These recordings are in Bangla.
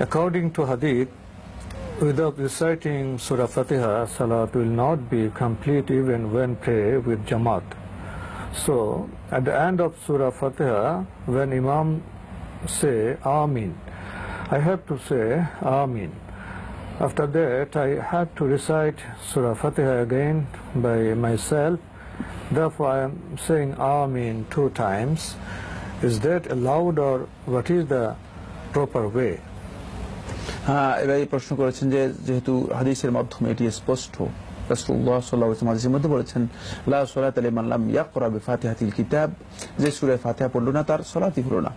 According to Hadith, without reciting Surah Fatiha, Salat will not be complete even when pray with Jamaat. So, at the end of Surah Fatiha, when Imam say Amin, I have to say Amin. After that, I have to recite Surah Fatiha again by myself. Therefore, I am saying Amin two times. Is that allowed or what is the proper way? হ্যাঁ এবার এই প্রশ্ন করেছেন যে যেহেতু হাদিসের মাধ্যমে এটি স্পষ্ট মধ্যে বলেছেন লা সালাতা কিতাব যে সূরা না তার হলো না।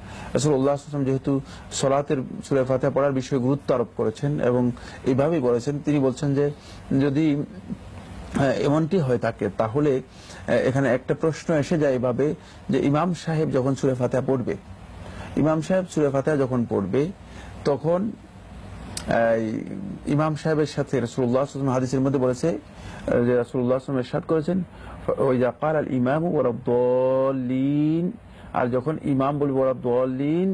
যেহেতু সালাতের সূরা পড়ার বিষয়ে গুরুত্ব আরোপ করেছেন এবং বলেছেন তিনি বলছেন যে যদি হ্যাঁ, এমনটি হয়ে থাকে তাহলে এখানে একটা প্রশ্ন এসে যায় এভাবে যে ইমাম সাহেব যখন সুরে ফাতিহা পড়বে ইমাম সাহেব সুরে ফাতিহা যখন পড়বে তখন ইমাম সাহেবের সাথে রসুল্লাহ আসলাম হাদিসের মধ্যে বলেছে, যে রসুল্লাহ আসলাম এরশাদ করেছেন ওই জাকার আল ইমাম ওরদ্দলিন আর যখন ইমাম বলবে ওরদ্দলিন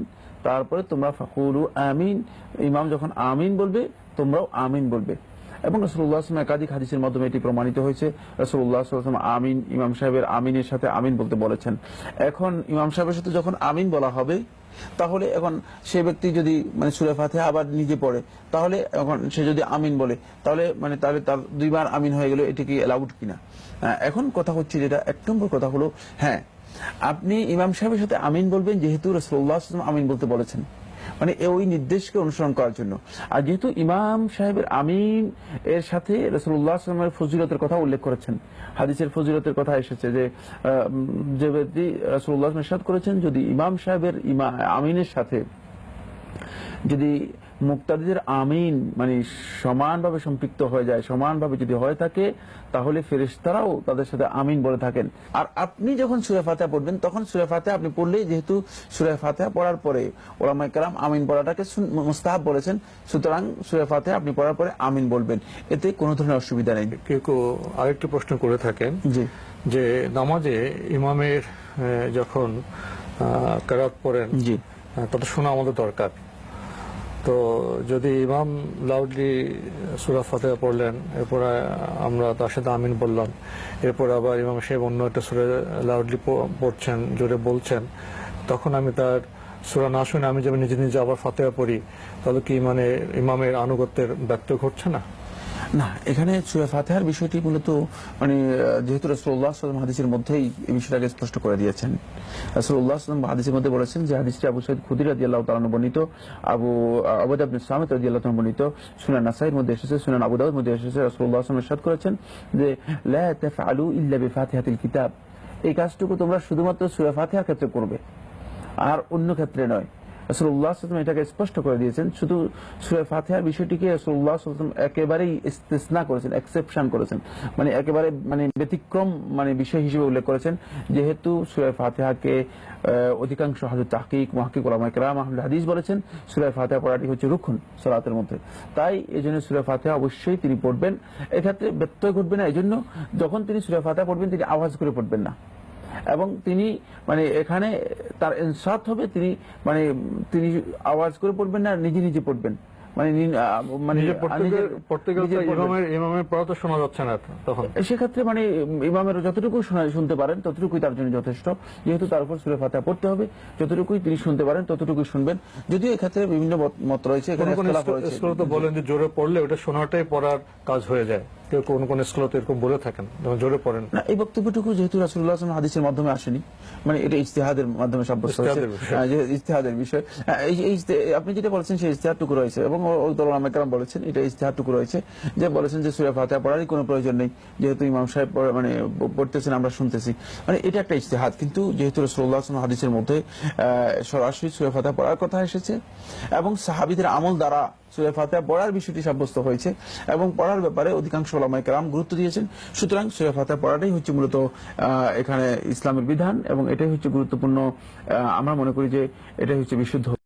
তারপরে তোমরা ফাকুলু আমিন, ইমাম যখন আমিন বলবে, তোমরাও আমিন বলবে। এবং রসুল্লাহ আসলাম একাধিক হাদিসের মাধ্যমে এটি প্রমাণিত হয়েছে রসুল্লাহ আসলাম আমিন, ইমাম সাহেবের আমিনের সাথে আমিন বলতে বলেছেন। এখন ইমাম সাহেবের সাথে যখন আমিন বলা হবে তাহলে এখন সে ব্যক্তি যদি মানে সুরে ফাতে আবার নিজে পড়ে তাহলে এখন সে যদি আমিন বলে তাহলে মানে তাহলে তার দুইবার আমিন হয়ে গেল এটি কি অ্যালাউড কিনা? আহ, এখন কথা হচ্ছে যেটা এক নম্বর কথা হলো হ্যাঁ আপনি ইমাম সাহেবের সাথে আমিন বলবেন যেহেতু রসুল্লাহ আমিন বলতে বলেছেন। মানে ওই নির্দেশকে অনুসরণ করার জন্য। আর যেহেতু ইমাম সাহেবের আমিন এর সাথে রসুল্লাহ আসলামের ফজিলতের কথা উল্লেখ করেছেন। হাদিসের ফজিলতের কথা এসেছে যে যে ব্যক্তি রসুল্লাহ করেছেন যদি ইমাম সাহেবের ইমা আমিনের সাথে যদি মুক্তাদিদের আমিন মানে সমানভাবে সম্পৃক্ত হয়ে যায় সমানভাবে যদি হয়ে থাকে তাহলে ফেরেশতারাও তাদের সাথে আমিন বলে থাকেন। আর আপনি যখন সুরে ফাতেহা পড়বেন তখন সুরে ফাতেহা আপনি পড়লেই যেহেতু সুরে ফাতেহা পড়ার পরে ওলামাই কালাম আমিন পড়াটাকে মুস্তাহাব বলেছেন সুতরাং সুরে ফাতেহা আপনি পড়ার পরে আমিন বলবেন। এতে কোনো ধরনের অসুবিধা নেই। কেউ কেউ আরেকটি প্রশ্ন করে থাকেন জি। যে নামাজে ইমামের যখন কেরাত পড়েন জি। তত শোনা আমাদের দরকার। তো যদি ইমাম লাউডলি সুরা ফাতে পড়লেন, এরপরে আমরা তার সাথে আমিন বললাম। এরপর আবার ইমাম সাহেব অন্য একটা সুরে লাউডলি পড়ছেন, জোরে বলছেন। তখন আমি তার সুরা না শুনে আমি যেমন নিজে নিজে আবার ফাতেহা পড়ি, তাহলে কি মানে ইমামের আনুগত্যের ব্যক্ত ঘটছে না? না, এখানে সুরা ফাতেহার বিষয়টি মূলত মানে যেহেতু রসুল্লাহ সাল্লাম হাদিসের মধ্যেই এই বিষয়টাকে স্পষ্ট করে দিয়েছেন। রসুল্লাহ সাল্লাম হাদিসের মধ্যে বলেছেন যে, হাদিসটি আবু সৈয়দ খুদির রাজি আল্লাহ তালানো বর্ণিত, আবু, আবুদ আবিন সামিত রাজি আল্লাহ বর্ণিত, সুনান নাসাইয়ের মধ্যে এসেছে, সুনান আবু দাউদ মধ্যে এসেছে রসুল্লাহ আসলাম ইরশাদ করেছেন যে, লা তাফআলু ইল্লা বিফাতিহাতিল কিতাব। এই কাজটুকু তোমরা শুধুমাত্র সুরা ফাতিহার ক্ষেত্রে করবে, আর অন্য ক্ষেত্রে নয়। সাল্লাম এটাকে স্পষ্ট করে দিয়েছেন। শুধু সুরে ফাতিহার বিষয়টিকে সাল্লাম একেবারেই ইস্তেসনা করেছেন এক্সেপশন করেছেন। মানে একেবারে মানে ব্যতিক্রম মানে বিষয় হিসেবে উল্লেখ করেছেন। যেহেতু সুরে ফাতিহাকে অধিকাংশ হাজর তাহকিক আহমদ হাদিস বলেছেন, সুরে ফাতিহা পড়াটি হচ্ছে রুখুন সালাতের মধ্যে। তাই এই জন্য সুরে ফাতিহা অবশ্যই তিনি পড়বেন। এক্ষেত্রে ব্যত্যয় ঘটবে না এই জন্য যখন তিনি সুরে ফাতিহা পড়বেন, তিনি আওয়াজ করে পড়বেন না। এবং তিনি মানে এখানে তার ইনসাত হবে তিনি মানে তিনি আওয়াজ করে পড়বেন না নিজে নিজে পড়বেন। মানে মানে। ইমামের পড়া তো শোনা যাচ্ছে না তখন। সেক্ষেত্রে মানে ইমামের যতটুকু শুনতে পারেন ততটুকুই তার জন্য যথেষ্ট। যেহেতু তার উপর সুরে ফাতিহা পড়তে হবে যতটুকুই তিনি শুনতে পারেন ততটুকুই শুনবেন। যদিও এক্ষেত্রে বিভিন্ন মত- রয়েছে এখানে তো বলেন যে জোরে পড়লে ওটা শোনাটাই পড়ার কাজ হয়ে যায়। কেউ কোন কোন স্কুলে তো এরকম বলে থাকেন যেমন জোরে পড়েন। না এই বক্তব্যটুকু যেহেতু রাসুল্লাহ আসলাম হাদিসের মাধ্যমে আসেনি মানে এটা ইজতেহাদের মাধ্যমে সাব্যস্ত হয়েছে। ইজতেহাদের বিষয়। হ্যাঁ, হ্যাঁ, আপনি যেটা বলেছেন সেই রয়েছে এবং ওই দল আমাকেরাম বলেছেন এটা রয়েছে। যে বলেছেন যে সুরা ফাতিহা পড়ারই কোনো প্রয়োজন নেই যেহেতু ইমাম সাহেব মানে পড়তেছেন আমরা শুনতেছি। মানে এটা একটা ইজতেহাদ কিন্তু যেহেতু সাল্লাল্লাহু হাদিসের মধ্যে আহ, সরাসরি সুরা ফাতিহা পড়ার কথা এসেছে এবং সাহাবিদের আমল দ্বারা সুরা ফাতেহা পড়ার বিষয়টি সাব্যস্ত হয়েছে এবং পড়ার ব্যাপারে অধিকাংশ ওলামায়ে রাম গুরুত্ব দিয়েছেন। সুতরাং সুরে ফাতেহা পড়াটাই হচ্ছে মূলত এখানে ইসলামের বিধান এবং এটাই হচ্ছে গুরুত্বপূর্ণ আমরা মনে করি যে এটাই হচ্ছে বিশুদ্ধ